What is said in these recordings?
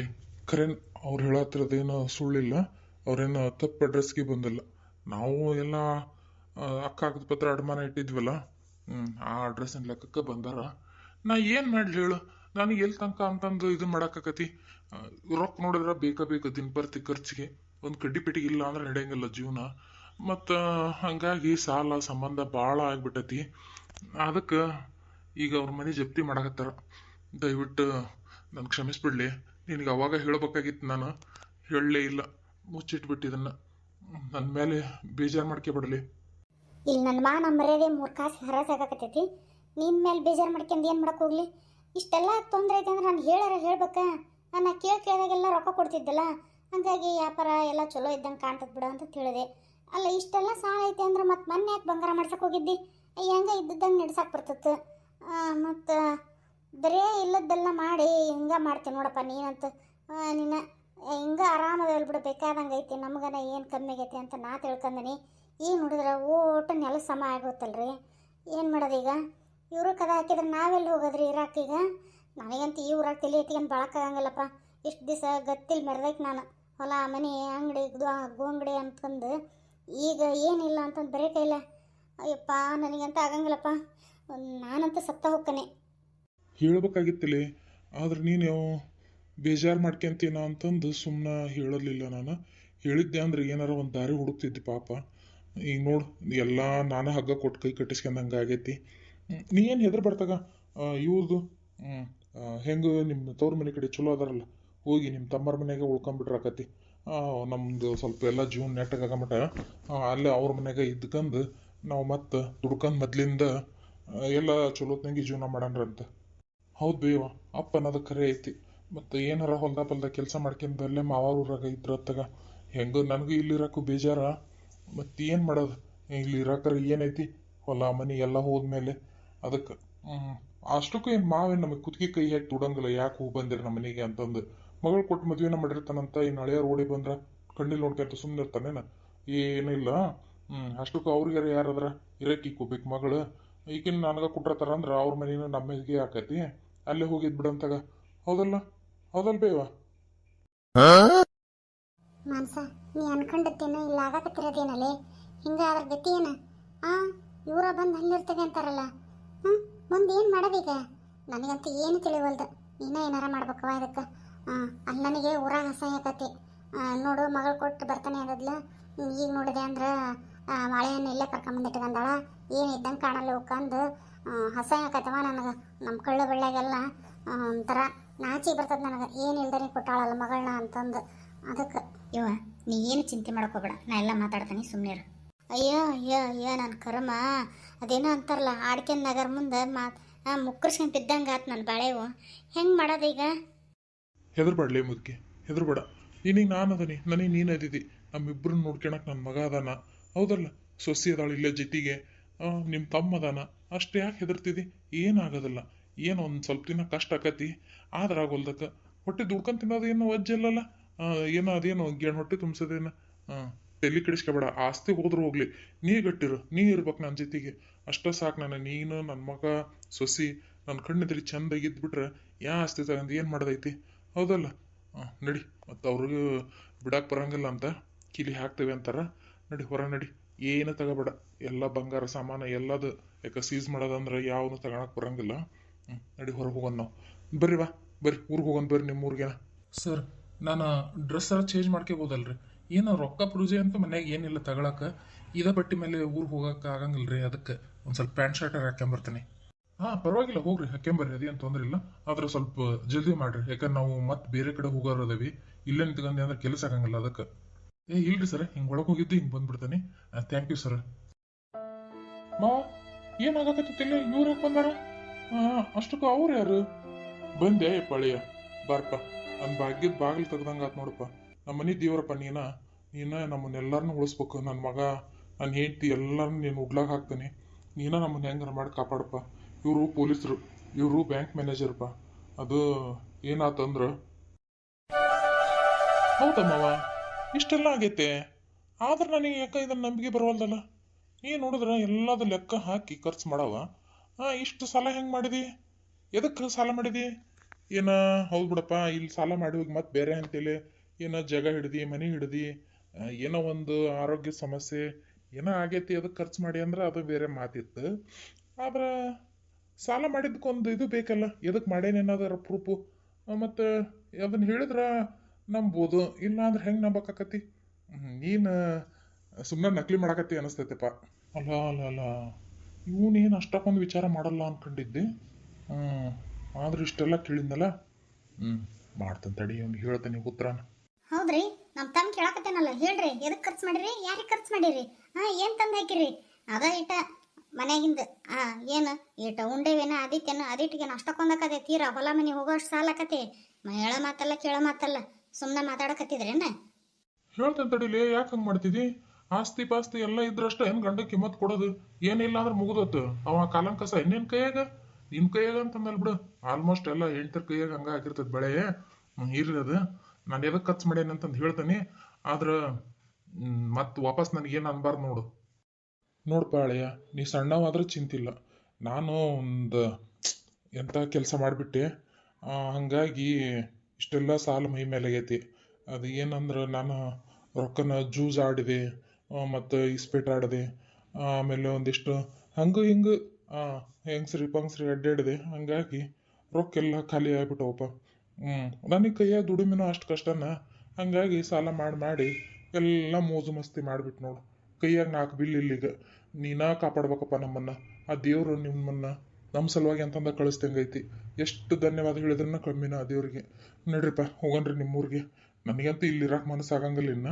ಇಲ್ಲಲ್ಲಿ ಖರೇನ್ ಅವ್ರು ಹೇಳತ್ತಿರೋದೇನು ಸುಳ್ಳಿಲ್ಲ. ಅವ್ರೇನು ತಪ್ಪು ಅಡ್ರೆಸ್ಗೆ ಬಂದಿಲ್ಲ. ನಾವು ಎಲ್ಲ ಆ, ಅಕ್ಕ ಆಗದ ಪತ್ರ ಅಡಮಾನ ಇಟ್ಟಿದ್ವಲ್ಲ ಆ ಅಡ್ರೆಸ್ಸಿನ ಲೆಕ್ಕಕ್ಕೆ ಬಂದಾರ. ನಾ ಏನು ಮಾಡ್ಲಿ ಹೇಳು? ನನಗೆ ಎಲ್ಲಿ ತನಕ ಅಂತಂದು ಇದು ಮಾಡಕ್ಕಾಕತಿ? ಆ, ರೊಕ್ಕ ನೋಡಿದ್ರೆ ಬೇಕಾ ಬೇಕು ದಿನಪರ್ತಿ ಖರ್ಚಿಗೆ. ಒಂದು ಕಡ್ಡಿ ಪೆಟ್ಟಿಗೆ ಇಲ್ಲ ಅಂದ್ರೆ ನಡೆಯಂಗಿಲ್ಲ ಜೀವನ. ಮತ್ತು ಹಂಗಾಗಿ ಸಾಲ ಸಂಬಂಧ ಭಾಳ ಆಗ್ಬಿಟ್ಟತಿ. ಅದಕ್ಕೆ ಈಗ ಅವ್ರ ಮನೆ ಜಪ್ತಿ ಮಾಡಕತ್ತಾರ. ದಯವಿಟ್ಟು ನನ್ಗೆ ಕ್ಷಮಿಸ್ಬಿಡ್ಲಿ. ನಿನಗೆ ಅವಾಗ ಹೇಳಬೇಕಾಗಿತ್ತು ನಾನು. ಹೇಳಲೇ ಇಲ್ಲ. ಮುಚ್ಚಿಟ್ಬಿಟ್ಟಿದ್ದನ್ನು ನನ್ನ ಮೇಲೆ ಬೇಜಾರು ಮಾಡ್ಕೊಬಿಡಲಿ ಇಲ್ಲಿ ನನ್ನ ಮಾನ ಮರ್ಯಾದೆ ಮೂರು ಕಾಸು ಹರಸಾಗತ್ತೈತಿ ನಿನ್ನ ಮೇಲೆ ಬೇಜಾರು ಮಾಡ್ಕೊಂಡು ಏನು ಮಾಡಕ್ಕೆ ಹೋಗ್ಲಿ? ಇಷ್ಟೆಲ್ಲ ತೊಂದರೆ ಐತೆ ಅಂದ್ರೆ ನಾನು ಹೇಳಾರ ಹೇಳ್ಬೇಕಾ? ನಾನು ಕೇಳಿ ಕೇಳಿದಾಗೆಲ್ಲ ರೊಕ್ಕ ಕೊಡ್ತಿದ್ದಲ್ಲ. ಹಾಗಾಗಿ ವ್ಯಾಪಾರ ಎಲ್ಲ ಚಲೋ ಇದ್ದಂಗೆ ಕಾಣ್ತದೆ ಬಿಡು ಅಂತ ತಿಳಿದೆ. ಅಲ್ಲ, ಇಷ್ಟೆಲ್ಲ ಸಾಲ ಐತೆ ಅಂದ್ರೆ ಮತ್ತೆ ಮೊನ್ನೆ ಯಾಕೆ ಬಂಗಾರ ಮಾಡ್ಸಕ್ಕೆ ಹೋಗಿದ್ದಿ? ಹೆಂಗೆ ಇದ್ದಿದ್ದಂಗೆ ನಡ್ಸಕ್ಕೆ ಬರ್ತೈತೆ. ಮತ್ತು ಬರೇ ಇಲ್ಲದ್ದೆಲ್ಲ ಮಾಡಿ ಹಿಂಗೆ ಮಾಡ್ತೀನಿ ನೋಡಪ್ಪ ನೀನಂತ. ನಿನ್ನ ಹಿಂಗೆ ಆರಾಮದ ಬಿಡು ಬೇಕಾದಂಗೆ ಐತಿ, ನಮಗನ ಏನು ಕಮ್ಮಿ ಆಗೈತಿ ಅಂತ ನಾ ತಿಳ್ಕೊಂಡನಿ ಈಗ ನೋಡಿದ್ರೆ ಊಟ ನೆಲ ಸಮ ಆಗೋತ್ತಲ್ರಿ ಏನು ಮಾಡೋದು ಈಗ? ಇವರು ಕದ ಹಾಕಿದ್ರೆ ನಾವೆಲ್ಲಿ ಹೋಗೋದ್ರಿ ಇರಾಕೀಗ ನನಗಂತೂ ಈ ಊರಾಗ ತಲೆ ಎತ್ಕೊಂಡು ಬಾಳಕ್ಕಾಗಂಗಿಲ್ಲಪ್ಪ ಇಷ್ಟು ದಿವಸ ಗತ್ತಿಲ್ ಮೆರೆದೈತೆ ನಾನು. ಹೊಲ, ಮನೆ, ಅಂಗಡಿ ಗೋಂಗಡಿ ಅಂತಂದು. ಈಗ ಏನಿಲ್ಲ ಅಂತಂದು ಬರೀ ಕೈಲ. ಅಯ್ಯಪ್ಪ, ನನಗಂತ ಆಗಂಗಿಲ್ಲಪ್ಪ. ನಾನಂತ ಸತ್ತ ಹೋಗ್ತಾನೆ ಹೇಳ್ಬೇಕಾಗಿತ್ತಲೇ, ಆದ್ರೆ ನೀನು ಬೇಜಾರು ಮಾಡ್ಕೊಂತೀನ ಅಂತಂದು ಸುಮ್ಮನೆ ಹೇಳಲಿಲ್ಲ ನಾನು. ಹೇಳಿದ್ದೆ ಅಂದ್ರೆ ಏನಾರ ಒಂದು ದಾರಿ ಹುಡುಕ್ತಿದ್ದೆ ಪಾಪ. ಈಗ ನೋಡು, ಎಲ್ಲ ನಾನು ಹಗ್ಗ ಕೊಟ್ಟು ಕೈ ಕಟ್ಟಿಸ್ಕೊಂಡಂಗೆ ಆಗೈತಿ. ನೀ ಏನು ಹೆದ್ರ ಬರ್ತಾಗ? ಇವ್ರದ್ದು ಹೆಂಗೆ ನಿಮ್ಮ ತವ್ರ ಮನೆ ಕಡೆ ಚಲೋ ಅದಾರಲ್ಲ, ಹೋಗಿ ನಿಮ್ಮ ತಮ್ಮರ ಮನೆಗೆ ಉಳ್ಕೊಂಬಿಟ್ರಾಕತಿ ನಮ್ಮದು ಸ್ವಲ್ಪ ಎಲ್ಲ ಜೀವನ ನೆಟ್ಟಗಾಗಮಟ ಅಲ್ಲೇ ಅವ್ರ ಮನೆಗೆ ಇದ್ಕಂದು ನಾವು ಮತ್ತೆ ದುಡ್ಕಂದು ಮೊದ್ಲಿಂದ ಎಲ್ಲ ಚಲೋತ್ನಾಗಿ ಜೀವನ ಮಾಡಣ್ರಂತ ಹೌದು ಬೇವ ಅಪ್ಪ ಅನ್ನೋದು ಖರೆ ಐತಿ. ಮತ್ತು ಏನಾರ ಹೊಲ್ದ ಪಲ್ದ ಕೆಲಸ ಮಾಡ್ಕೊಂಡ್ ಅಲ್ಲೇ ಮಾವಾರ ಊರಾಗ ಇದ್ರತ್ತಾಗ ಹೆಂಗೋ ನನಗೂ ಇಲ್ಲಿ ಇರಕ್ಕೂ ಬೇಜಾರ. ಮತ್ತೆ ಏನು ಮಾಡೋದು? ಇಲ್ಲಿ ಇರಾಕರ ಏನೈತಿ ಹೊಲ, ಮನೆ ಎಲ್ಲ ಹೋದ್ಮೇಲೆ ಅದಕ್ಕೆ ಅಷ್ಟಕ್ಕೂ ಏನು ಮಾವೇನು ನಮಗೆ ಕುತ್ತಿಗೆ ಕೈ ಹಾಕಿ ತೊಡಂಗಿಲ್ಲ. ಯಾಕೆ ಹೋಗಿ ಬಂದಿರಿ ನಮ್ಮ ಮನೆಗೆ ಅಂತಂದು. ಮಗಳು ಕೊಟ್ಟು ಮದುವೆನ ಮಾಡಿರ್ತಾನಂತ ಇನ್ನು ಹಳೆಯ ರೋಡಿ ಬಂದ್ರೆ ಕಣ್ಣಿಲ್ ನೋಡ್ಕೊಂತ ಸುಮ್ಮನೆ ಇರ್ತಾನೇನ ಏನಿಲ್ಲ ಅಷ್ಟಕ್ಕೂ ಅವ್ರಿಗೆ ಯಾರಾದ್ರ ಇರಕ್ಕೆ ಹೋಗ್ಬೇಕು ಮಗಳು. ಈಗಿನ ನನಗೆ ಕೊಟ್ಟಿರ್ತಾರ ಅಂದ್ರೆ ಅವ್ರ ಮನೇನ ನಮ್ಮ ಮನೆಗೆ ಆಕೈತಿ. ಅಲ್ಲೇ ಹೋಗಿದ್ ಬಿಡಂತಾಗ ಹೌದಲ್ಲ? ಹೌದಲ್ ಬೇವ? ಮಾನ್ಸ ನೀ ಅನ್ಕೊಂಡತ್ತೇನೋ ಇಲ್ಲ ಆಗಕತ್ತಿರೋದೇನಲ್ಲೇ ಹಿಂಗ ಅದ್ರ ಗತಿ ಏನ? ಆ, ಇವರ ಬಂದು ಅಲ್ಲಿರ್ತೇವೆ ಅಂತಾರಲ್ಲ. ಹ್ಞೂ ಮುಂದೆ ಏನು ಮಾಡೋದೀಗ ನನಗಂತೂ ಏನು ತಿಳಿವಲ್ದು. ನೀನ ಏನಾರ ಮಾಡ್ಬೇಕವ ಇದಕ್ಕೆ. ಅಲ್ಲಿ ನನಗೆ ಊರಾಗ ಹಸಾಯಕತಿ ನೋಡು, ಮಗಳು ಕೊಟ್ಟು ಬರ್ತಾನೆ ಅದದ್ಲ. ಈಗ ನೋಡಿದೆ ಅಂದ್ರೆ ಮಳೆಯನ್ನ ಇಲ್ಲೇ ಕರ್ಕೊಂಬಂದಿಟ್ಕೊಂಡಾಳ. ಏನು ಇದ್ದಂಗೆ ಕಾಣಲ್ಲ ಉಕ್ಕಂದು ಹಸಾಯಕತ್ತವ ನನಗೆ. ನಮ್ಮ ಕಳ್ಳ ಬೆಳ್ಳಾಗೆಲ್ಲ ಒಂಥರ ನಾಚಿ ಬರ್ತದೆ ನನಗೆ. ಏನು ಇಲ್ದೇ ಕೊಟ್ಟಾಳಲ್ಲ ಮಗಳನ್ನ ಅಂತಂದು. ಅದಕ್ಕೆ ಇವ ನೀ ಏನು ಚಿಂತೆ ಮಾಡ್ಕೋಬೇಡ ನಾ ಎಲ್ಲ ಮಾತಾಡ್ತೀನಿ ಸುಮ್ಮನೆ ಅಯ್ಯೋ ಅಯ್ಯೋ ಅಯ್ಯೋ ನನ್ನ ಕರ್ಮ. ಅದೇನೋ ಅಂತಾರಲ್ಲ ಆಡ್ಕೆನ್ ನಗರ ಮುಂದೆ ಮಾತ್ ಮುಕ್ಕರ್ಸ್ಕೊಂಡು ಬಿದ್ದಂಗೆ ಆತು ನನ್ನ ಬಾಳೆವು. ಹೆಂಗೆ ಮಾಡೋದೀಗ ಹೆದರ್ಬೇಡಲೇ ಮುದ್ಕೆ ಹೆದರ್ಬೇಡ. ನೀನಿಗೆ ನಾನು ಅದನಿ ನನಗೆ ನೀನು ಅದಿದಿ. ನಮ್ಮಿಬ್ಬರನ್ನ ನೋಡ್ಕೊಳಕ್ಕೆ ನನ್ನ ಮಗ ಅದಾನ. ಹೌದಲ್ಲ ಸೊಸಿ ಅದಾಳು ಇಲ್ಲೇ ಜೊತೆಗೆ. ನಿಮ್ಮ ತಮ್ಮ ಅದಾನ ಅಷ್ಟು ಯಾಕೆ ಹೆದರ್ತಿದಿ? ಏನಾಗೋದಿಲ್ಲ. ಏನು ಒಂದು ಸ್ವಲ್ಪ ದಿನ ಕಷ್ಟ ಆಕತಿ. ಆದ್ರೆ ಆಗೋಲ್ದಕ್ಕ. ಹೊಟ್ಟೆ ದುಡ್ಕೊಂಡು ತಿನ್ನೋದು ಏನು ಅಜ್ಜಿಲ್ಲಲ್ಲ ಏನೋ ಅದೇನು ಗೇಣ್ ಹೊಟ್ಟೆ ತುಂಬಿಸೋದೇನ? ಹಾಂ ತಲೆ ಕೆಡಿಸ್ಕೊಬೇಡ. ಆಸ್ತಿ ಹೋದ್ರೂ ಹೋಗ್ಲಿ. ನೀ ಗಟ್ಟಿರು. ನೀ ಇರ್ಬೇಕು ನನ್ನ ಜೊತೆಗೆ. ಅಷ್ಟೇ ಸಾಕು ನಾನು ನೀನು ನನ್ನ ಮಗ, ಸೊಸಿ ನನ್ನ ಕಣ್ಣೆದ್ರಿ ಚಂದಾಗಿ ಇದ್ಬಿಟ್ರೆ ಯಾ ಆಸ್ತಿ ತಗೊಂಡು ಏನು ಮಾಡೋದೈತಿ? ಹೌದಲ್ಲ? ನಡಿ. ಮತ್ತು ಅವ್ರಿಗೂ ಬಿಡಕ್ಕೆ ಬರಂಗಿಲ್ಲ ಅಂತ. ಕಿಲಿ ಹಾಕ್ತೇವೆ ಅಂತಾರ. ನಡಿ, ಹೊರ ನಡಿ. ಏನು ತಗೋಬೇಡ. ಎಲ್ಲ ಬಂಗಾರ ಸಾಮಾನು ಎಲ್ಲದು, ಯಾಕೆ ಸೀಸ್ ಮಾಡೋದಂದ್ರೆ ಯಾವನು ತಗೊಳಕ್ ಬರಂಗಿಲ್ಲ. ನಡಿ ಹೊರಗೆ ಹೋಗೋಣ ನಾವು. ಬರ್ರಿ ಬಾ, ಬರ್ರಿ, ಊರಿಗೆ ಹೋಗೋಣ ಬರ್ರಿ ನಿಮ್ಮ ಊರಿಗೆ ಸರ್ ನಾನು ಡ್ರೆಸ್ ಎಲ್ಲ ಚೇಂಜ್ ಮಾಡ್ಕೋಬೋದಲ್ರಿ? ಏನು ರೊಕ್ಕ ಪೂಜೆ ಅಂತ ಮನ್ಯಾಗ ಏನಿಲ್ಲ ತಗೊಳಕ್ಕೆ ಇದ ಬಟ್ಟಿ ಮೇಲೆ ಊರಿಗೆ ಹೋಗಕ್ಕೆ ಆಗಂಗಿಲ್ಲ ರೀ ಅದಕ್ಕೆ. ಒಂದು ಸ್ವಲ್ಪ ಪ್ಯಾಂಟ್ ಶರ್ಟ್ ಹಾಕ್ಕೊಂಬರ್ತೀನಿ ಹಾಂ, ಪರವಾಗಿಲ್ಲ, ಹೋಗ್ರಿ ಹಾಕ್ಕೊಂಬರ್ರಿ ಅದೇನು ತೊಂದ್ರೆ ಇಲ್ಲ. ಆದ್ರೆ ಸ್ವಲ್ಪ ಜಲ್ದಿ ಮಾಡ್ರಿ. ಯಾಕಂದ್ರೆ ನಾವು ಮತ್ತೆ ಬೇರೆ ಕಡೆ ಹೋಗೋರು ಅದಾವಿ. ಇಲ್ಲೇ ನಿಂತ್ಕೊಂಡೆ ಅಂದ್ರೆ ಕೆಲಸ ಆಗಂಗಿಲ್ಲ ಅದಕ್ಕೆ. ಏ, ಇಲ್ರಿ ಸರ್, ಹಿಂಗ್ ಒಳಗೆ ಹೋಗಿದ್ದು ಹಿಂಗೆ ಬಂದ್ಬಿಡ್ತಾನೆ. ಥ್ಯಾಂಕ್ ಯು ಸರ್ ಮಾ ಏನಾಗಕತ್ತಿಲ್ಲ ಇವ್ರ ಯಾಕೆ ಬಂದಾರ? ಅಷ್ಟಕ್ಕೂ ಅವ್ರು ಯಾರು? ಬಂದೆ ಪಳಿಯ. ಬಾರಪ್ಪ ನನ್ನ ಭಾಗ್ಯದ ಬಾಗಿಲು ತೆಗ್ದಂಗೆ ಆತ್ ನೋಡಪ್ಪ. ನಮ್ಮ ಮನೆ ದೇವರಪ್ಪ, ನೀನ ನೀನ ನಮ್ಮನ್ನೆಲ್ಲರನ್ನೂ ಉಳಿಸ್ಬೇಕು. ನನ್ನ ಮಗ ನನ್ನ ಹೆಂಡತಿ ಎಲ್ಲಾರ್ನು ನೀನು ಉಡ್ಲಾಗ ಹಾಕ್ತಾನೆ. ನೀನ ನಮ್ಮನ್ನ ಹೆಂಗಾರ ಮಾಡಿ ಕಾಪಾಡಪ್ಪ? ಇವರು ಪೊಲೀಸರು, ಇವರು ಬ್ಯಾಂಕ್ ಮ್ಯಾನೇಜರ್ಪ. ಅದು ಏನಾತಂದ್ರೆ? ಹೌದಮ್ಮವ ಇಷ್ಟೆಲ್ಲ ಆಗೈತೆ. ಆದ್ರೆ ನನಗೆ ಯಾಕೆ ಇದನ್ನ ನಂಬಿಕೆ ಬರವಲ್ದಲ್ಲ? ನೀ ನೋಡಿದ್ರೆ ಎಲ್ಲದ ಲೆಕ್ಕ ಹಾಕಿ ಖರ್ಚು ಮಾಡವ. ಆ, ಇಷ್ಟು ಸಾಲ ಹೆಂಗೆ ಮಾಡಿದಿ? ಎದಕ್ಕೆ ಸಾಲ ಮಾಡಿದಿ? ಏನ, ಹೌದು ಬಿಡಪ್ಪ, ಇಲ್ಲಿ ಸಾಲ ಮಾಡಿ ಹೋಗಿ ಮತ್ತೆ ಬೇರೆ ಅಂತೇಳಿ ಏನೋ ಜಗ ಹಿಡ್ದಿ, ಮನೆ ಹಿಡ್ದಿ ಏನೋ ಒಂದು ಆರೋಗ್ಯ ಸಮಸ್ಯೆ, ಏನೋ ಆಗೈತಿ ಅದಕ್ಕೆ ಖರ್ಚು ಮಾಡಿ ಅಂದ್ರೆ ಅದು ಬೇರೆ ಮಾತಿತ್ತು. ಆದ್ರೆ ಸಾಲ ಮಾಡಿದ್ದಕ್ಕೊಂದು ಇದು ಬೇಕಲ್ಲ ಎದಕ್ಕೆ ಮಾಡೇನೇನಾದ್ರ ಪ್ರೂಫು ಮತ್ತು ಅದನ್ನ ಹೇಳಿದ್ರೆ ನಂಬೋದು ಇಲ್ಲ ಅಂದ್ರೆ ಹೆಂಗೆ ನಂಬಕಾಕತಿ ನೀನು ಸುಮ್ಮನೆ ನಕಲಿ ಮಾಡಾಕತ್ತಿ ಅನಿಸ್ತೈತೆಪ್ಪ. ಅಲ್ಲ ಅಲ್ಲ ಅಲ್ಲ. ಇವನೇನು ಅಷ್ಟಕ್ಕೊಂದು ವಿಚಾರ ಮಾಡಲ್ಲ ಅನ್ಕೊಂಡಿದ್ದೆ? ಹ್ಞೂ ಆದ್ರೆ ಇಷ್ಟೆಲ್ಲ ಕೇಳಿದ್ನಲ್ಲ? ಹ್ಞೂ ಮಾಡ್ತಾನೆ ತಡಿ ಹೇಳ್ತ ಹೇಳ್ತಾನೆ ಉತ್ತರ ಹೌದ್ರಿ, ನಮ್ ತಮ್ ಕೇಳಾಕತ್ತೇನಲ್ಲ, ಹೇಳ್ರಿ ಎದಕ್ಕೆ ಖರ್ಚು ಮಾಡಿರಿ, ಯಾರಿಗೆ ಖರ್ಚು ಮಾಡಿರಿ? ಹಾ, ಏನು ತಂದು ಹಾಕಿರಿ? ಅದ ಇಟ ಮನ್ಯಾಗಿಂದ, ಆ, ಏನು ಇಟ ಉಂಡೇವೇನ, ಅದಿತ್ತೇನ ಅದಿಟ್ಟಿಗೆ ಅಷ್ಟಕ್ಕೊಂದಕತೆ ತೀರಾ ಹೊಲ ಮನೆ ಹೋಗೋಷ್ಟು ಸಾಲಕತೆ ಹೇಳ ಮಾತಲ್ಲ, ಕೇಳ ಮಾತಲ್ಲ. ಸುಮ್ಮನೆ ಮಾತಾಡಕತ್ತಿದ್ರೇನ ಹೇಳ್ತೇನೆ ತಡಿಲಿ ಯಾಕೆ ಹಂಗ ಮಾಡ್ತಿದಿ? ಆಸ್ತಿ ಪಾಸ್ತಿ ಎಲ್ಲ ಇದ್ರಷ್ಟ ಏನು ಗಂಡ ಕಿಮ್ಮತ್ ಕೊಡೋದು? ಏನಿಲ್ಲ ಅಂದ್ರೆ ಮುಗಿದೋತು. ಅವ ಕಾಲಂ ಕಸ ಇನ್ನೇನ್ ಕೈಯಾಗ? ನಿಮ್ ಕೈಯಾಗ ಅಂತಂದಲ್ ಬಿಡು. ಆಲ್ಮೋಸ್ಟ್ ಎಲ್ಲ ಹೆಂಡ್ತಿರ್ ಕೈಯಾಗ ಹಂಗ ಆಗಿರ್ತದ ಬೆಳೆ. ಇರ್ಲಿ ಅದು. ನಾನು ಎದಕ್ ಖರ್ಚು ಮಾಡೇನಿ ಅಂತಂದು ಹೇಳ್ತೇನೆ. ಆದ್ರ ಮತ್ತೆ ವಾಪಸ್ ನನಗೇನು ಅನ್ಬಾರ್ದು ನೋಡು. ನೋಡ್ಪ ಅಳೆಯ ನೀ ಸಣ್ಣವಾದ್ರೆ ಚಿಂತಿಲ್ಲ. ನಾನು ಒಂದು ಎಂಥ ಕೆಲಸ ಮಾಡಿಬಿಟ್ಟೆ. ಹಂಗಾಗಿ ಇಷ್ಟೆಲ್ಲ ಸಾಲ ಮೈ ಮೇಲೆ ಆಗೈತಿ ಅದು ಏನಂದ್ರೆ ನಾನು ರೊಕ್ಕನ ಜೂಜ್ ಆಡಿದೆ ಮತ್ತು ಇಸ್ಪೀಟ್ ಆಡಿದೆ. ಆಮೇಲೆ ಒಂದಿಷ್ಟು ಹಂಗೆ ಹಿಂಗೆ ಹೆಂಗ್ಸ್ರಿ ಪಂಗ್ಸ್ರಿ ಅಡ್ಡಾಡಿದೆ ಹಂಗಾಗಿ ರೊಕ್ಕ ಎಲ್ಲ ಖಾಲಿ ಆಗ್ಬಿಟ್ಟವಪ್ಪ. ಹ್ಞೂ ನನಗೆ ಕೈಯಾಗ ದುಡಿಮೆನೂ ಅಷ್ಟು ಕಷ್ಟನ. ಹಂಗಾಗಿ ಸಾಲ ಮಾಡಿ ಮಾಡಿ ಎಲ್ಲ ಮೋಜು ಮಸ್ತಿ ಮಾಡಿಬಿಟ್ಟು ನೋಡು. ಕೈಯಾಗ ನಾಲ್ಕು ಬಿಲ್ ಇಲ್ಲಿಗ. ನೀನಾ ಕಾಪಾಡ್ಬೇಕಪ್ಪ ನಮ್ಮನ್ನ. ಆ ದೇವ್ರು ನಿಮ್ಮನ್ನ ನಮ್ಮ ಸಲುವಾಗಿ ಅಂತಂದ ಕಳಿಸ್ದಂಗೈತಿ. ಎಷ್ಟು ಧನ್ಯವಾದ ಹೇಳಿದ್ರನ್ನ ಕಮ್ಮಿನ ದೇವ್ರಿಗೆ. ನಡ್ರಿಪ್ಪ ಹೋಗನ್ರಿ ನಿಮ್ಮೂರಿಗೆ. ನನಗಂತೂ ಇಲ್ಲಿ ಇರಾಕ್ ಮನಸ್ಸು ಆಗಂಗಿಲ್ಲ ಇನ್ನ.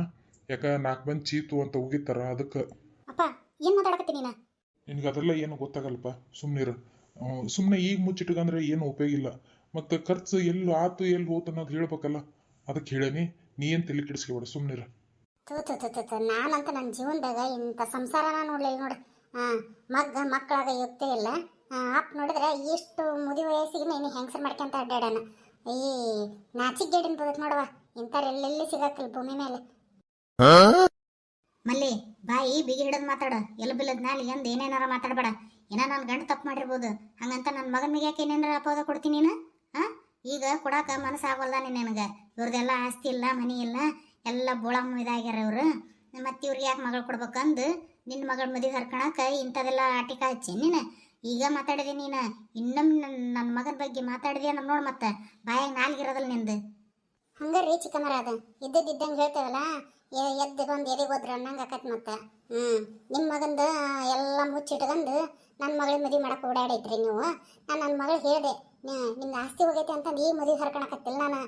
ಯಾಕ ನಾಲ್ಕು ಮಂದಿ ಚೀತು ಅಂತ ಹೋಗಿತ್ತಾರ ಅದಕ್ಕೆ. ಅಪ್ಪ ಏನು ಮಾತಾಡಕತ್ತಿ ನೀನು? ನಿನಗೆ ಅದೆಲ್ಲ ಏನು ಗೊತ್ತಾಗಲ್ಲಪ್ಪ ಸುಮ್ಮನಿರು ಸುಮ್ಮನೆ ಈಗ ಮುಚ್ಚಿಟ್ಕಂದ್ರೆ ಏನು ಉಪಯೋಗ ಇಲ್ಲ. ಮತ್ತು ಖರ್ಚು ಎಲ್ಲಿ ಆತು ಎಲ್ಲಿ ಹೋತು ಅನ್ನೋದು ಹೇಳ್ಬೇಕಲ್ಲ. ಅದಕ್ಕೆ ಹೇಳೇನಿ ನೀ ಏನು ತಲೆ ಕೆಡಿಸ್ಕೊಬೇಡ ಸುಮ್ಮನಿರು ನಾನಂತ ನನ್ನ ಜೀವನದಾಗ ಇಂಥ ಸಂಸಾರನ ನೋಡ್ಲಿ ನೋಡು. ಹಾಂ ಮಗ್ಗ ಮಕ್ಕಳಾಗ ಯುಕ್ತಿ ಇಲ್ಲ ಅಪ್ಪ ನೋಡಿದ್ರೆ ಇಷ್ಟು ಮುದಿ ವಯಸ್ಸಿಗೆ ನೀನು ಹೆಂಗಸರು ಮಾಡ್ಕೊಂತ ಅಡ್ಡಾಡನ ಈ ನಾಚಿಕ್ ಗೇಡಿನ ಬದುಕ್ ನೋಡವ. ಇಂಥವ್ರು ಎಲ್ಲೆಲ್ಲಿ ಸಿಗಕ್ಕಿಲ್ಲ ಭೂಮಿ ಮೇಲೆ. ಮಲ್ಲಿ ಬಾಯಿ ಬಿಗಿ ಹಿಡಿದು ಮಾತಾಡ. ಎಲ್ಲ ಬಿಲ್ಲದ ಮ್ಯಾಲೆ ಎಂದ ಏನೇನಾರ ಮಾತಾಡಬೇಡ. ಏನೋ ನನ್ನ ಗಂಡ ತಪ್ಪು ಮಾಡಿರ್ಬೋದು. ಹಂಗಂತ ನನ್ನ ಮಗನ ಮಿಗ್ಯಾಕ ಏನೇನಾರ ಅಪೋದ ಕೊಡ್ತೀನಿ ನೀನು? ಹಾ? ಈಗ ಕೊಡಾಕ ಮನಸ್ಸಾಗಲ್ಲ ನೀನು ನನಗೆ. ಇವ್ರದೆಲ್ಲ ಆಸ್ತಿ ಇಲ್ಲ ಮನಿ ಇಲ್ಲ ಎಲ್ಲ ಬೋಳಮ್ಮ ಇದಾಗ್ಯಾರ ಇವ್ರು. ಮತ್ತೆ ಇವ್ರಿಗೆ ಯಾಕೆ ಮಗಳು ಕೊಡ್ಬೇಕಂದು ನಿನ್ನ ಮಗಳ ಮದುವೆ ಹರ್ಕೊಳಕ ಇಂಥದೆಲ್ಲ ಆಟಿಕ ಹಚ್ಚಿ ನೀನು. ಈಗ ಮಾತಾಡಿದೆ ನೀನು. ಇನ್ನೊಮ್ಮೆ ನನ್ನ ನನ್ನ ಮಗನ ಬಗ್ಗೆ ಮಾತಾಡಿದೆ ನಮ್ಮ ನೋಡು ಮತ್ತೆ. ಬಾಯಾಗ ನಾಲ್ಗಿರೋದಲ್ಲ ನಿಂದು. ಹಂಗೆ ರೀ ಚಿಕ್ಕಮರ ಅದು. ಇದ್ದದ್ದಿದ್ದಂಗೆ ಹೇಳ್ತೇವಲ್ಲ? ಎದ್ದು ಬಂದು ಎದೆಗೆ ಹೋದ್ರೆ ಅನ್ನಂಗೆ ಆಕತ್ ಮತ್ತೆ. ಹ್ಞೂ ನಿಮ್ಮ ಮಗಂದು ಎಲ್ಲ ಮುಚ್ಚಿಟ್ಕೊಂಡು ನನ್ನ ಮಗಳ ಮದುವೆ ಮಾಡಕ್ಕೆ ಓಡಾಡಿದ್ರಿ ನೀವು. ನಾನು ನನ್ನ ಮಗಳು ಹೇಳಿದೆ. ನಿಮ್ದು ಆಸ್ತಿ ಹೋಗೈತೆ ಅಂತ ಈ ಮದುವೆ ಹರ್ಕೊಳಕತ್ತಿಲ್ಲ ನಾನು.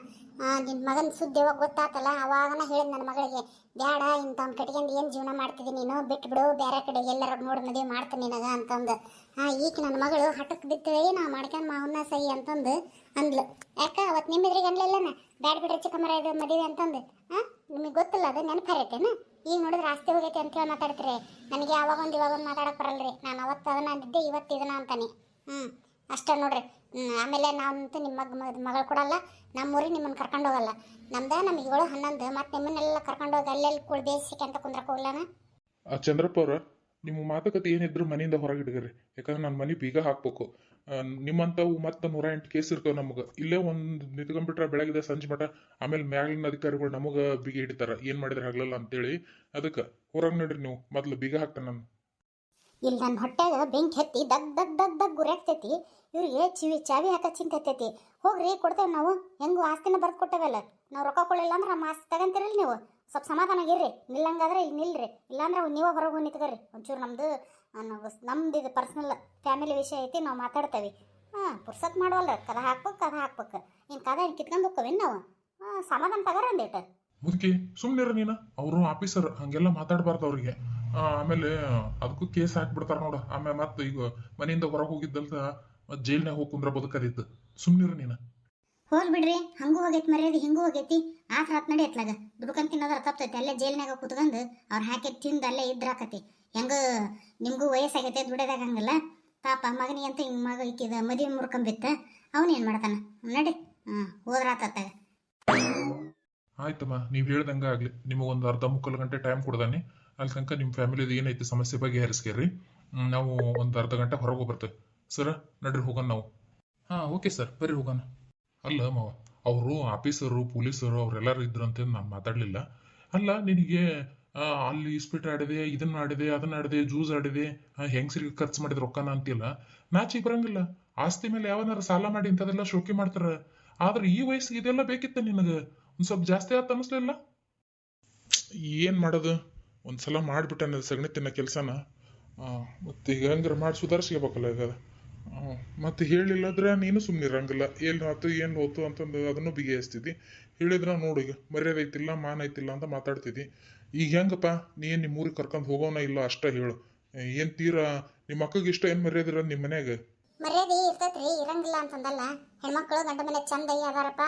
ನಿನ್ನ ಮಗನ ಸುದ್ದಿ ಯಾವಾಗ ಗೊತ್ತಾತಲ್ಲ? ಅವಾಗನ ಹೇಳಿದ್ ನನ್ನ ಮಗಳಿಗೆ ಬೇಡ ಇಂಥವ್ನ ಕಟ್ಕೊಂಡು ಏನು ಜೀವನ ಮಾಡ್ತಿದ್ದೀನಿ ನೀನು? ಬಿಟ್ಬಿಡು ಬೇರೆ ಕಡೆ ಎಲ್ಲರೂ ನೋಡಿ ಮದುವೆ ಮಾಡ್ತೀನಿ ನಿನಗ ಅಂತಂದು. ಹಾಂ ಈಗ ನನ್ನ ಮಗಳು ಹಠಕ್ಕೆ ಬಿತ್ತು ನಾ ಮಾಡ್ಕೊಂಡು ಮಾವನ್ನ ಸಹಿ ಅಂತಂದು ಅಂದ್ಲು. ಯಾಕ? ಅವತ್ತು ನಿಮ್ಮಿದ್ರಿಗೆ ಅನ್ಲಿಲ್ಲನ? ಬ್ಯಾಡ ಬಿಡ್ರಿ ಚಿಕ್ಕಮ್ಮರ, ಇದು ಮದುವೆ ಅಂತಂದು. ಹಾಂ ನಿಮಗೆ ಗೊತ್ತಿಲ್ಲ, ಅದು ನೆನಪು ಈಗ ನೋಡಿದ್ರೆ ಆಸ್ತಿ ಹೋಗೈತೆ ಅಂತ ಹೇಳಿ ಮಾತಾಡ್ತೀರಿ. ನನಗೆ ಯಾವಾಗ ಇವಾಗೊಂದು ಮಾತಾಡಕ್ಕೆ ಬರಲ್ರಿ. ನಾನು ಅವತ್ತು ಅದನ್ನ ಅಂದಿದ್ದೆ ಇವತ್ತು ಇದನ್ನ ಅಂತಾನೆ. ಹ್ಞೂ ಅಷ್ಟೇ ನೋಡ್ರಿ. ಆಮೇಲೆ ನಾವಂತೂ ನಿಮ್ಮ ಮಗ ಮಗಳು ಕೊಡಲ್ಲ ನಮ್ಮ ಊರಿಗೆ ನಿಮ್ಮನ್ನು ಕರ್ಕೊಂಡು ಹೋಗಲ್ಲ. ನಮ್ದ, ನಮಗೆ ಏಳು ಹನ್ನೊಂದು, ಮತ್ತೆ ನಿಮ್ಮನ್ನೆಲ್ಲ ಕರ್ಕೊಂಡು ಹೋಗಿ ಅಲ್ಲೆಲ್ಲಿ ಕುಳ್ ಬೇಯಿಸಿಕೆ ಅಂತ ಕುಂದ್ರಕ್ಕೆ ಹೋಗ್ಲಾನ ಆ, ಚಂದ್ರಪ್ಪ ಅವ್ರ, ನಿಮ್ಮ ಮಾತುಕತೆ ಏನಿದ್ರು ಮನೆಯಿಂದ ಹೊರಗೆ ಇಡ್ಗರಿ. ಯಾಕಂದ್ರೆ ನನ್ನ ಮನೆ ಬೀಗ ಹಾಕ್ಬೇಕು. ನಿಮ್ಮಂತವು ಮತ್ತೆ ನೂರ ಎಂಟು ಕೇಸ್ ಇರ್ತಾವ ನಮಗೆ. ಇಲ್ಲೇ ಒಂದು ನಿಂತ್ಕೊಂಡ್ಬಿಟ್ರೆ ಬೆಳಗ್ಗೆ ಸಂಜೆ ಮಟ ಆಮೇಲೆ ಮ್ಯಾಲಿನ ಅಧಿಕಾರಿಗಳು ನಮಗೆ ಬೀಗ ಹಿಡಿತಾರ. ಏನು ಮಾಡಿದ್ರೆ ಆಗ್ಲಲ್ಲ ಅಂತೇಳಿ. ಅದಕ್ಕೆ, ಹೊರಗೆ ನೋಡ್ರಿ ನೀವು. ಮೊದ್ಲು ಬೀಗ ಹಾಕ್ತಾನೆ ನಾನು. ಇಲ್ಲಿ ನನ್ನ ಹೊಟ್ಟೆಗ ಬೆಂಕಿ ಹತ್ತಿ ದಗ್ ದಗ್ ದಗ್ ದಗ್ ಗುರಾಗ್ತೈತಿ ಇವ್ರಿಗೆ ಚಿವಿ, ಚಾವಿ ಹಾಕ ಚಿಂತೈತಿ ಹೋಗ್ರಿ, ಕೊಡ್ತೇವೆ ನಾವು. ಹೆಂಗೂ ಆಸ್ತಿನ ಬರ್ದು ಕೊಟ್ಟೇವಲ್ಲ. ನಾವು ರೊಕ್ಕ ಕೊಡಲಿಲ್ಲ ಅಂದ್ರೆ ನಮ್ಮ ಆಸ್ತಿ ತಗಂತಿರಲ್ಲ ನೀವು. ಸ್ವಲ್ಪ ಸಮಾಧಾನ ಆಗಿರ್ರಿ. ನಿಲ್ಲಂಗಾದ್ರೆ ಇಲ್ಲಿ ನಿಲ್ರಿ. ಇಲ್ಲಾಂದ್ರೆ ನೀವೇ ಹೊರಗೆ ನಿಂತ್ಕೊರಿ. ಒಂಚೂರು ನಮ್ಮದು ನಮ್ದು ಇದು ಪರ್ಸ್ನಲ್ ಫ್ಯಾಮಿಲಿ ವಿಷಯ ಐತಿ, ನಾವು ಮಾತಾಡ್ತೇವೆ. ಹಾಂ, ಪುರ್ಸತ್ ಮಾಡುವಲ್ಲ ಕದ ಹಾಕ್ಬೇಕು ಕದ ಹಾಕ್ಬೇಕು. ಇನ್ನು ಕದ ಹಿಂಗೆ ಕಿತ್ಕೊಂಡು ಹೋಗ್ತವೇನು ನಾವು? ಹಾಂ, ಸಮಾಧಾನ ತಗೋರ ಅಂದೇಟ. ಮುದುಕಿ ಸುಮ್ಮನಿರ ನೀನು. ಅವರು ಆಫೀಸರ್ ಹಂಗೆಲ್ಲ ಮಾತಾಡಬಾರ್ದು ಅವ್ರಿಗೆ. ಆಮೇಲೆ ಅದಕ್ಕೂ ಕೇಸ್ ಹಾಕ್ಬಿಡ್ತಾರ ನೋಡು. ಆಮೇಲೆ ಮತ್ತ ಈಗ ಮನೆಯಿಂದ ಹೊರಗೆ ಹೋಗಿದ್ದಲ್ದ ಮತ್ ಜೈಲ್ನಾಗ ಹೋಗಿ ಕುಂದ್ರ ಬದುಕದಿತ್ತು. ಸುಮ್ಮನಿರು ನೀನು. ಹೋಲ್ ಬಿಡ್ರಿ. ಹಂಗೂ ಹೋಗೈತಿ ಮರ್ಯಾದೆ ಹಿಂಗೂ ಹೋಗೈತಿ. ಆ ಹತ್ ನಡಿ ಅತ್ಲಾಗ. ದುಡ್ಕಂತ ತಿನ್ನೋದ್ರ ತಪ್ತೈತಿ ಅಲ್ಲೇ ಜೈಲ್ನಾಗ ಕುತ್ಕೊಂಡು ಅವ್ರ ಹಾಕಿ ತಿಂದು ಅಲ್ಲೇ ಇದ್ರಾಕತಿ ಹೆಂಗ ನಿಮ್ಗೂ ವಯಸ್ಸಾಗೈತೆ ದುಡಿದಾಗ ಹಂಗಲ್ಲ. ಪಾಪ ಮಗನಿಗೆ ಅಂತ ಹಿಂಗ್ ಮಗ ಇಕ್ಕಿದ ಮದುವೆ ಮುರ್ಕೊಂಬಿತ್ತ. ಅವನೇನ್ ಮಾಡ್ತಾನ? ನಡಿ. ಹ್ಮ್ ಹೋದ್ರಾತಾಗ ಆಯ್ತಮ್ಮ ನೀವ್ ಹೇಳ್ದಂಗ ಆಗ್ಲಿ. ನಿಮಗೊಂದು ಅರ್ಧ ಮುಕ್ಕಾಲು ಗಂಟೆ ಟೈಮ್ ಕೊಡ್ದಾನೆ. ಅಲ್ಲಿ ತನಕ ನಿಮ್ಮ ಫ್ಯಾಮಿಲಿದು ಏನೈತಿ ಸಮಸ್ಯೆ ಬಗ್ಗೆ ಹರಿಸ್ಕೇರಿ ನಾವು ಒಂದು ಅರ್ಧ ಗಂಟೆ ಹೊರಗೆ ಬರ್ತೇವೆ ಸರ್ ನಡ್ರಿ ಹೋಗೋಣ ನಾವು. ಹಾಂ ಓಕೆ ಸರ್ ಬರ್ರಿ ಹೋಗೋಣ. ಅಲ್ಲ, ಮಾವ, ಅವರು ಆಫೀಸರು ಪೊಲೀಸರು ಅವರೆಲ್ಲರೂ ಅಂತ ನಾನು ಮಾತಾಡಲಿಲ್ಲ. ಅಲ್ಲ, ನಿನಗೆ ಅಲ್ಲಿ ಇಸ್ಪಿಟ್ ಆಡಿದೆ ಇದನ್ನ ಆಡಿದೆ ಅದನ್ನ ಆಡಿದೆ ಜೂಸ್ ಆಡಿದೆ ಹೆಂಗಸರಿಗೆ ಖರ್ಚು ಮಾಡಿದ ರೊಕ್ಕನ ಅಂತಿಲ್ಲ. ನಾಚಿಗೆ ಬರಂಗಿಲ್ಲ. ಆಸ್ತಿ ಮೇಲೆ ಯಾವನಾರ ಸಾಲ ಮಾಡಿ ಇಂಥದೆಲ್ಲ ಶೋಕಿ ಮಾಡ್ತಾರ. ಆದ್ರೆ ಈ ವಯಸ್ಸಿಗೆ ಇದೆಲ್ಲ ಬೇಕಿತ್ತ ನಿನಗೆ? ಒಂದು ಸ್ವಲ್ಪ ಜಾಸ್ತಿ ಆತ ಅನಿಸ್ಲಿಲ್ಲ? ಏನ್ ಮಾಡೋದು? ಒಂದ್ಸಲ ಮಾಡ್ಬಿಟ್ಟಾನ ಸಗಣಿ ತಿನ್ನೋ ಕೆಲಸನ. ಮತ್ತೆ ಹಂಗಾರ ಮಾಡಿ ಸುಧಾರಿಸ್ಕೋಬೇಕಲ್ಲ ಈಗ. ಮತ್ತೆ ಹೇಳಿಲ್ಲದ್ರೆ ನೀನು ಸುಮ್ಮನೆ ಇರಂಗಿಲ್ಲ. ಏನು ಆತು, ಏನು ಹೋತು ಅಂತಂದು ಅದನ್ನು ಬಿಗಿಸ್ತಿದ್ದಿ ಹೇಳಿದ್ರ ನೋಡು ಈಗ, ಮರ್ಯಾದೆ ಐತಿಲ್ಲ, ಮಾನ ಐತಿಲ್ಲ ಅಂತ ಮಾತಾಡ್ತಿದ್ದಿ. ಈಗ ಹೆಂಗಪ್ಪ, ನೀ ಏನ್ ನಿಮ್ಮ ಊರಿಗೆ ಕರ್ಕೊಂಡು ಹೋಗೋಣ ಇಲ್ಲ ಅಷ್ಟೇ ಹೇಳು. ಏನ್ ತೀರಾ, ನಿಮ್ಮ ಅಕ್ಕಗೆ ಇಷ್ಟ ಏನ್ ಮರ್ಯಾದೆ ಇರೋದು ನಿಮ್ಮ ಮನ್ಯಾಗ? ಮರ್ಯಾದೆ ಇರ್ತೈತ್ರಿ, ಇರಂಗಿಲ್ಲ ಅಂತಂದಲ್ಲ. ಹೆಣ್ಮಕ್ಳು ಗಂಡ ಮನೆ ಚಂದ ಅದಾರಪ್ಪ.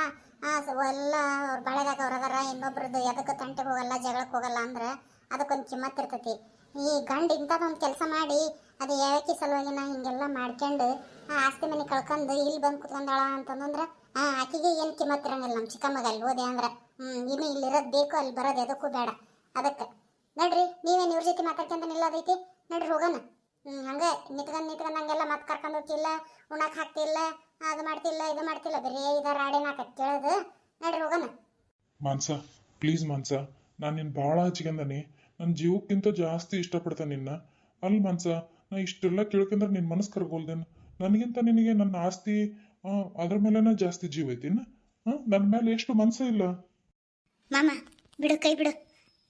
ಎಲ್ಲ ಅವ್ರ ಬಾಳೆದಾಗ ಅವ್ರ ಅದಾರ. ಇನ್ನೊಬ್ರದ್ದು ಎದಕ್ಕೆ ತಂಟೆಗೆ ಹೋಗಲ್ಲ ಜಗಳಕ್ಕೆ ಹೋಗಲ್ಲ ಅಂದ್ರೆ ಅದಕ್ಕೊಂದು ಕಿಮ್ಮತ್ ಇರ್ತೈತಿ. ಈ ಗಂಡ ಇಂಥದ್ದೊಂದು ಕೆಲಸ ಮಾಡಿ ಅದು ಯಾವಕ್ಕೆ ಸಲುವಾಗಿ ನಾ ಹಿಂಗೆಲ್ಲ ಮಾಡ್ಕೊಂಡು ಆ ಆಸ್ತಿ ಮನೆ ಕಳ್ಕೊಂಡು ಇಲ್ಲಿ ಬಂದು ಕುತ್ಕೊಂಡಾಳ ಅಂತಂದ್ರೆ ಆ ಆಕಿಗೆ ಏನು ಕಿಮ್ಮತ್ ಇರಂಗಿಲ್ಲ ನಮ್ಮ ಚಿಕ್ಕಮ್ಮಗ ಅಲ್ಲಿ ಹೋದೆ ಅಂದ್ರೆ. ಹ್ಞೂ ಇನ್ನು ಇಲ್ಲಿ ಇರೋದು ಬೇಕು, ಅಲ್ಲಿ ಬರೋದು ಅದಕ್ಕೂ ಬೇಡ. ಅದಕ್ಕೆ. ನೋಡ್ರಿ, ನೀವೇನು ಇವ್ರ ಜೊತೆ ಮಾತಾಡ್ಕೊಂತ ನಿಲ್ಲೋದೈತಿ? ನೋಡ್ರಿ ಹೋಗೋಣ. ಹ್ಞೂ ಹಂಗೆ ನಿತ್ಕೊಂಡು ನಿತ್ಕೊಂಡು ಹಂಗೆಲ್ಲ ಮತ್ತೆ ಕರ್ಕೊಂಡು ಹೋಗ್ತಿಲ್ಲ ಉಣಕ್ಕೆ ಹಾಕ್ತಿಲ್ಲ, ಅದು ಮಾಡ್ತಿಲ್ಲ, ಇದು ಮಾಡ್ತಿಲ್ಲ, ಬರೀ ಇದಾರ ಆಡೇನ ಹಾಕತ್ ಕೇಳೋದು. ನೋಡ್ರಿ ಹೋಗೋಣ. ಮಾನ್ಸ, ಪ್ಲೀಸ್ ಮಾನ್ಸ, ನಾನು ನಿನ್ನ ಭಾಳ ಹಚ್ಕೊಂಡನಿ ನನ್ನ ಜೀವಕ್ಕಿಂತ ಜಾಸ್ತಿ ಇಷ್ಟಪಡ್ತಾನೆ ನಿನ್ನ. ಅಲ್ಲಿ ಮಾನ್ಸ ನಾ ಇಷ್ಟೆಲ್ಲ ಕೇಳ್ಕೊಂಡ್ರೆ ನಿನ್ನ ಮನಸ್ಸು ಕರ್ಗೋಲ್ದೇನು ನನಗಿಂತ ನಿನಗೆ ನನ್ನ ಆಸ್ತಿ ಅದ್ರ ಮೇಲೆನ ಜಾಸ್ತಿ ಜೀವ ಐತಿನ? ನನ್ನ ಮೇಲೆ ಎಷ್ಟು ಮನಸ್ಸು ಇಲ್ಲ. ಮಾಮ, ಬಿಡು, ಕೈ ಬಿಡು.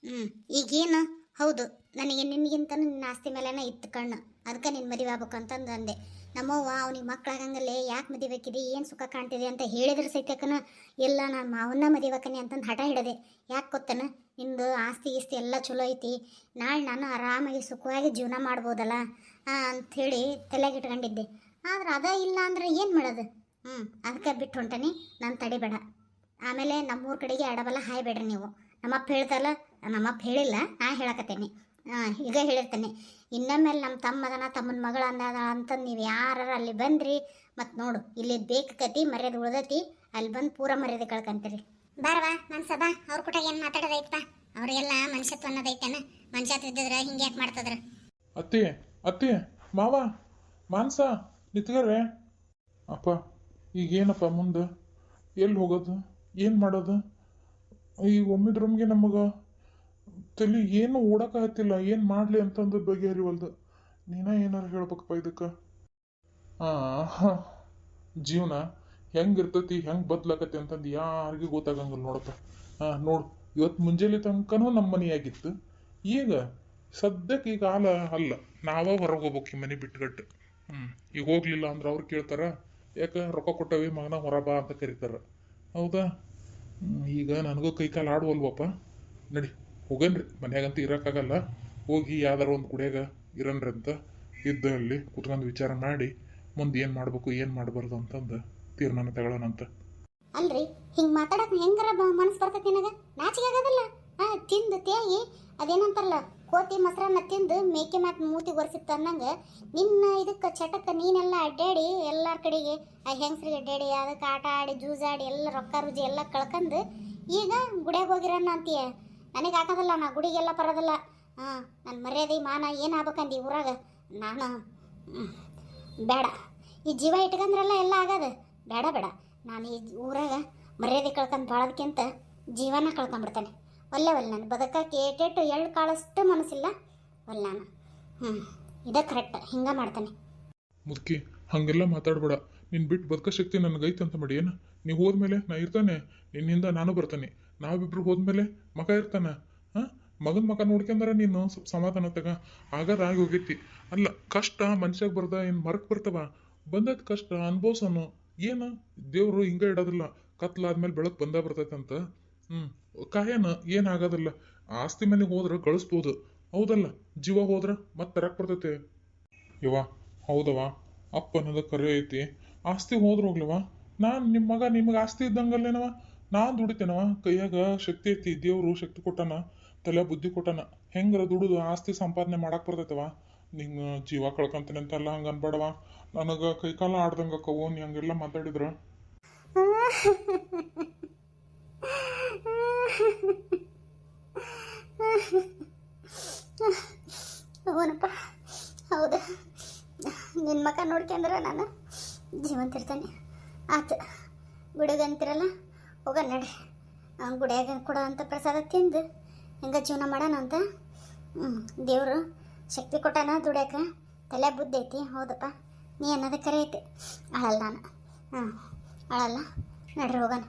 ಹ್ಞೂ ಈಗೇನು? ಹೌದು, ನನಗೆ ನಿನಗಿಂತ ನಿನ್ನ ಆಸ್ತಿ ಮೇಲೆನ ಇತ್ತು ಕಣ್ಣು. ಅದಕ್ಕೆ ನಿನ್ನ ಮದುವೆ ಆಗ್ಬೇಕು ಅಂತಂದು ಅಂದೆ. ನಮ್ಮವ್ವ ಅವ್ನಿಗೆ ಮಕ್ಕಳಾಗಂಗಲ್ಲೇ ಯಾಕೆ ಮದುವೆಕಿದೆ ಏನು ಸುಖ ಕಾಣ್ತಿದೆ ಅಂತ ಹೇಳಿದ್ರೆ ಸೈತಕ್ಕನ ಎಲ್ಲ ನಾನು ಮಾವನ್ನ ಮದುವೆಕನೆ ಅಂತಂದು ಹಠ ಹಿಡದೆ. ಯಾಕೆ ಗೊತ್ತನ? ನಿಂದು ಆಸ್ತಿ ಗೀಸ್ತಿ ಎಲ್ಲ ಚಲೋ ಐತಿ. ನಾಳೆ ನಾನು ಆರಾಮಾಗಿ ಸುಖವಾಗಿ ಜೀವನ ಮಾಡ್ಬೋದಲ್ಲ? ಅಂಥೇಳಿ ತಲೆಗೆ ಇಟ್ಕೊಂಡಿದ್ದೆ. ಆದ್ರೆ ಅದ ಇಲ್ಲ ಅಂದ್ರೆ ಏನು ಮಾಡೋದು? ಹ್ಞೂ ಅದಕ್ಕೆ ಬಿಟ್ಟು ಹೊಂಟನಿ. ನಾನು ತಡಿಬೇಡ ಆಮೇಲೆ ನಮ್ಮೂರ ಕಡೆಗೆ ಅಡಬಲ್ಲ ಹಾಯ್ಬೇಡ್ರಿ ನೀವು. ನಮ್ಮಪ್ಪ ಹೇಳ್ತಲ್ಲ ನಮ್ಮಪ್ಪ ಹೇಳಿಲ್ಲ, ನಾ ಹೇಳಕತ್ತೇನೆ. ಈಗ ಹೇಳಿರ್ತೇನೆ. ಇನ್ನೊಮ್ಮೆಲೆ ನಮ್ಮ ತಮ್ಮದನ ತಮ್ಮನ ಮಗಳ ಅಂದಾದ ಅಂತಂದು ನೀವು ಯಾರು ಅಲ್ಲಿ ಬಂದ್ರಿ ಮತ್ತು ನೋಡು ಇಲ್ಲಿ ಬೇಕತಿ ಕತಿ, ಮರ್ಯಾದೆ ಉಳ್ದತಿ, ಅಲ್ಲಿ ಬಂದು ಪೂರ ಮರ್ಯಾದೆ ಕಳ್ಕಂತೀರಿ. ಬಾರವಾ ನನ್ನ ಸಭಾ ಅವ್ರ ಕೂಟ ಏನು ಮಾತಾಡೋದೈತಪ್ಪ. ಅವ್ರಿಗೆಲ್ಲ ಮನುಷ್ಯತ್ವ ಅನ್ನೋದೈತೇನ. ಮನುಷ್ಯತ್ವ ಇದ್ದಿದ್ರೆ ಹಿಂಗೆ ಯಾಕೆ ಮಾಡ್ತದ್ರ? ಅತ್ತಿ ಅತ್ತಿ, ಮಾವ, ಮಾನ್ಸ ನಿತ್ಕರೆ ಅಪ್ಪ, ಈಗ ಏನಪ್ಪ ಮುಂದೆ? ಎಲ್ಲಿ ಹೋಗೋದು? ಏನು ಮಾಡೋದು? ಈಗ ಒಮ್ಮಿದ್ರೊಮ್ಗೆ ನಮಗೆ ತಲೆ ಏನು ಓಡೋಕ್ಕಾಗತ್ತಿಲ್ಲ ಏನು ಮಾಡಲಿ ಅಂತಂದು ಬಗೆಹರಿವಲ್ದು ನೀನ ಏನಾರು ಹೇಳ್ಬೇಕಪ್ಪ ಇದಕ್ಕೆ? ಹಾಂ, ಜೀವನ. ಹೆಂಗಿರ್ತೈತಿ ಹೆಂಗೆ ಬದ್ಲಾಕತಿ ಅಂತಂದು ಯಾರಿಗೂ ಗೊತ್ತಾಗಂಗಿಲ್ಲ ನೋಡಪ್ಪ. ಹಾಂ ನೋಡು ಇವತ್ತು ಮುಂಜಾನೆ ತನಕನೂ ನಮ್ಮ ಮನೆಯಾಗಿತ್ತು ಈಗ ಸದ್ಯಕ್ಕೆ ಈಗ ಕಾಲ ಅಲ್ಲ. ನಾವೇ ಹೊರಗೆ ಹೋಗ್ಬೇಕು ಈ ಮನೆ ಬಿಟ್ಗಟ್ಟು ಹ್ಞೂ ಈಗ ಹೋಗ್ಲಿಲ್ಲ ಅಂದ್ರೆ ಅವ್ರು ಕೇಳ್ತಾರ, ಯಾಕೆ ರೊಕ್ಕ ಕೊಟ್ಟವಿ, ಮಗನ ಹೊರ ಬಾ ಅಂತ ಕರೀತಾರ. ಹೌದಾ? ಈಗ ನನಗೂ ಕೈ ಕಾಲು ಆಡುವಲ್ವಪ್ಪ. ನಡಿ, ಹೋಗನ್ರಿ, ಮನ್ಯಾಗಂತೂ ಇರೋಕ್ಕಾಗಲ್ಲ. ಹೋಗಿ ಯಾವ್ದಾರ ಒಂದು ಕುಡಿಯಾಗ ಇರನ್ರಿ ಅಂತ ಇದ್ದಲ್ಲಿ ಕುತ್ಕೊಂಡು ವಿಚಾರ ಮಾಡಿ, ಮುಂದೆ ಏನು ಮಾಡಬೇಕು, ಏನು ಮಾಡಬಾರ್ದು ಅಂತಂದು. ತೀರ್ಮಾನ ತಗೊಳ್ಳೋಣಂತ ಅಲ್ರಿ, ಹಿಂಗ್ ಮಾತಾಡಕ್ ಹೆಂಗಾರ ಮನಸ್ಸು ಬರ್ತೈತಿ ನಿನಗ? ನಾಚಿಕೆ ಆಗೋದಿಲ್ಲ? ಆ, ತಿಂದು ತೇಗಿ. ಅದೇನಂತಾರಲ್ಲ, ಕೋತಿ ಮೊಸರನ್ನ ತಿಂದು ಮೇಕೆ ಮಾತ್ ಮೂತಿ ಒರೆಸಿತ್ತು ಅನ್ನಂಗೆ, ನಿನ್ನ ಇದಕ್ಕೆ ಚಟಕ್ಕೆ ನೀನೆಲ್ಲ ಅಡ್ಡಾಡಿ ಎಲ್ಲಾರ ಕಡೆಗೆ, ಆ ಹೆಂಗಸ್ರಿಗೆ ಅಡ್ಡಾಡಿ, ಅದಕ್ಕೆ ಆಟ ಆಡಿ, ಜೂಜ್ ಆಡಿ, ಎಲ್ಲ ರೊಕ್ಕ ರುಜಿ ಎಲ್ಲ ಕಳ್ಕಂದು, ಈಗ ಗುಡಿಯಾಗ ಹೋಗಿರಣ್ಣ ಅಂತೀಯ? ನನಗೆ ಹಾಕೋದಲ್ಲ ನಾ ಗುಡಿಗೆಲ್ಲ ಬರೋದಿಲ್ಲ. ಹಾಂ ನನ್ನ ಮರ್ಯಾದೆ, ಮಾನ ಏನು ಆಗ್ಬೇಕಂದು ಊರಾಗ? ನಾನು ಬೇಡ. ಈ ಜೀವ ಇಟ್ಕಂದ್ರಲ್ಲ ಎಲ್ಲ ಆಗದ. ಬೇಡ ಬೇಡ. ನಾನು ಈ ಊರಾಗ ಮರ್ಯಾದೆ ಕಳ್ಕೊಂಡು ಬಾಳೋದಕ್ಕಿಂತ ಜೀವನ ಕಳ್ಕೊಂಡ್ಬಿಡ್ತೇನೆ. ಒಲ್ಲೆ ಒಲ್ಲೆ ನಾನು. ಬದುಕಕ್ಕೆ ಏಟೇಟು ಎಳ್ಳು ಕಾಳಷ್ಟು ಮನಸ್ಸಿಲ್ಲ. ಒಲ್ಲ ನಾನು. ಹ್ಞೂ ಇದೇ ಕರೆಕ್ಟ್ ಹಿಂಗೆ ಮಾಡ್ತಾನೆ. ಮುದುಕಿ, ಹಂಗೆಲ್ಲ ಮಾತಾಡ್ಬೇಡ. ನಿನ್ ಬಿಟ್ಟು ಬದುಕೋ ಶಕ್ತಿ ನನಗೈತೆ ಅಂತ ಮಾಡಿ, ಏನು? ನೀವು ಹೋದ್ಮೇಲೆ ನಾ ಇರ್ತಾನೆ. ನಿನ್ನಿಂದ ನಾನು ಬರ್ತಾನೆ. ನಾವಿಬ್ರು ಹೋದ್ಮೇಲೆ ಮಗ ಇರ್ತಾನೆ. ಹಾಂ? ಮಗನ ಮಗ ನೋಡ್ಕೊಂಡ್ರೆ ನೀನು ಸ್ವಲ್ಪ ಸಮಾಧಾನ ತಗ. ಆಗಾರ ಆಗಿ ಹೋಗೈತಿ. ಅಲ್ಲ, ಕಷ್ಟ ಮನುಷ್ಯಾಗ ಬರ್ದ ಏನು ಮರಕ್ ಬರ್ತವ? ಬಂದದ ಕಷ್ಟ ಅನ್ಭವ್ಸನು. ಏನು? ದೇವ್ರು ಹಿಂಗ ಇಡೋದಿಲ್ಲ. ಕತ್ಲಾದ್ಮೇಲೆ ಬೆಳಕು ಬಂದ ಅಂತ ಹ್ಮ್. ಕಾಯನ ಏನಾಗೋದಿಲ್ಲ ಆಸ್ತಿ ಮೇಲೆ ಹೋದ್ರೆ ಗಳಿಸ್ಬೋದು ಹೌದಲ್ಲ? ಜೀವ ಹೋದ್ರ ಮತ್ತೆ ತರಕ್ ಬರ್ತೈತೆ. ಇವ ಹೌದವ ಅಪ್ಪ ಅನ್ನೋದು ಕರೆ ಐತಿ. ಆಸ್ತಿ ಹೋದ್ರ ಹೋಗ್ಲವ ನಾನ್ ನಿಮ್ಮ ಮಗ ನಿಮಗೆ ಆಸ್ತಿ ಇದ್ದಂಗಲ್ಲೇನವ ನಾನ್ ದುಡಿತೇನವ ಕೈಯಾಗ ಶಕ್ತಿ ಐತಿ. ದೇವ್ರು ಶಕ್ತಿ ಕೊಟ್ಟಾನ. ತಲೆ ಬುದ್ಧಿ ಕೊಟ್ಟಾನ. ಹೆಂಗರ ದುಡಿದು ಆಸ್ತಿ ಸಂಪಾದನೆ ಮಾಡಕ್ ಬರ್ತೈತವ ನಿಂಗ ಜೀವ ಕಳ್ಕೊಂತೀನಿ ಅಂತೆಲ್ಲ ಹಂಗ ಅನ್ಬೇಡವ? ನನಗ ಕೈಕಾಲ ಆಡ್ದಂಗ ಕವು ನೀ ಹಂಗೆಲ್ಲ ಮಾತಾಡಿದ್ರ? ಅವನಪ್ಪ ಹೌದು. ನಿನ್ನ ಮಕ ನೋಡ್ಕೊಂಡ್ರೆ ನಾನು ಜೀವಂತ ಇರ್ತಾನೆ. ಆತು ಗುಡಿಗಂತಿರಲ್ಲ ಹೋಗ ನಡಿ. ಅವ್ನು ಗುಡಿಯಾಗ ಕೊಡೋ ಅಂತ ಪ್ರಸಾದ ತಿಂದು, ಹೆಂಗ ಜೀವನ ಮಾಡೋಣ ಅಂತ. ದೇವರು ಶಕ್ತಿ ಕೊಟ್ಟಾನ ದುಡ್ಯಾಕ? ತಲೆ ಬುದ್ಧಿ ಐತಿ, ಹೌದಪ್ಪ. ನೀ ಅನ್ನೋದು ಕರೆ ಐತಿ. ಅಳಲ್ಲ ನಾನು. ಹಾಂ ಅಳಲ್ಲ. ನಡ್ರಿ ಹೋಗೋಣ.